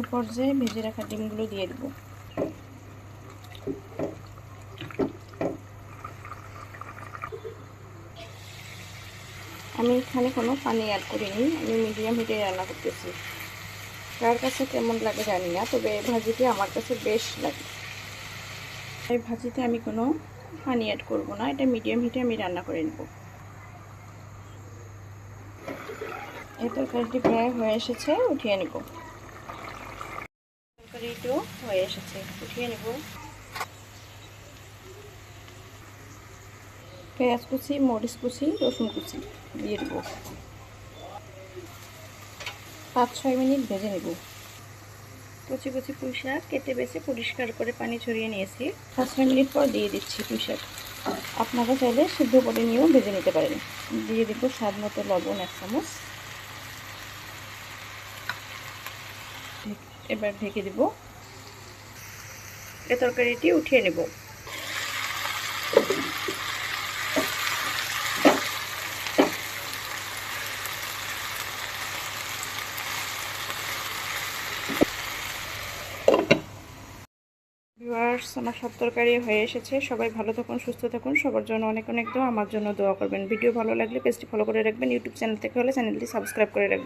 এ পর্যায়ে ভেজে রাখা ডিমগুলো দিয়ে দেবো। আমি এখানে কোনো পানি অ্যাড করিনি, আমি মিডিয়াম হিটে রান্না করতেছি। কার কাছে কেমন লাগে জানি না, তবে এই ভাজিটি আমার কাছে বেশ লাগে। এই ভাজিতে আমি কোনো পানি অ্যাড করব না, এটা মিডিয়াম হিটে আমি রান্না করে নেব। এই তরকারিটি প্রায় হয়ে এসেছে, উঠিয়ে নেব। তরকারিটিও হয়ে এসেছে উঠিয়ে নেব। পেঁয়াজ কুচি, মরিচ কুচি, রসুন কুচি দিয়ে দেবো। পাঁচ ছয় মিনিট ভেজে নেব। কুচি কুচি পুঁই শাক কেটে বেছে পরিষ্কার করে পানি ছড়িয়ে নিয়েছি। পাঁচ ছয় মিনিট পর দিয়ে দিচ্ছি পুঁই শাক। আপনারা চাইলে সিদ্ধ করে নিয়েও ভেজে নিতে পারেন। দিয়ে দেবো স্বাদ মতো লবণ এক চামচ। এবার ঢেকে দেব। এ তরকারিটি উঠিয়ে নেব। আমার সব তরকারি হয়ে এসেছে। সবাই ভালো থাকুন, সুস্থ থাকুন। সবার জন্য অনেক অনেক দোয়া। আমার জন্য দোয়া করবেন। ভিডিও ভালো লাগলে পেজটি ফলো করে রাখবেন। ইউটিউব চ্যানেল থেকে হলে চ্যানেলটি সাবস্ক্রাইব করে রাখবেন।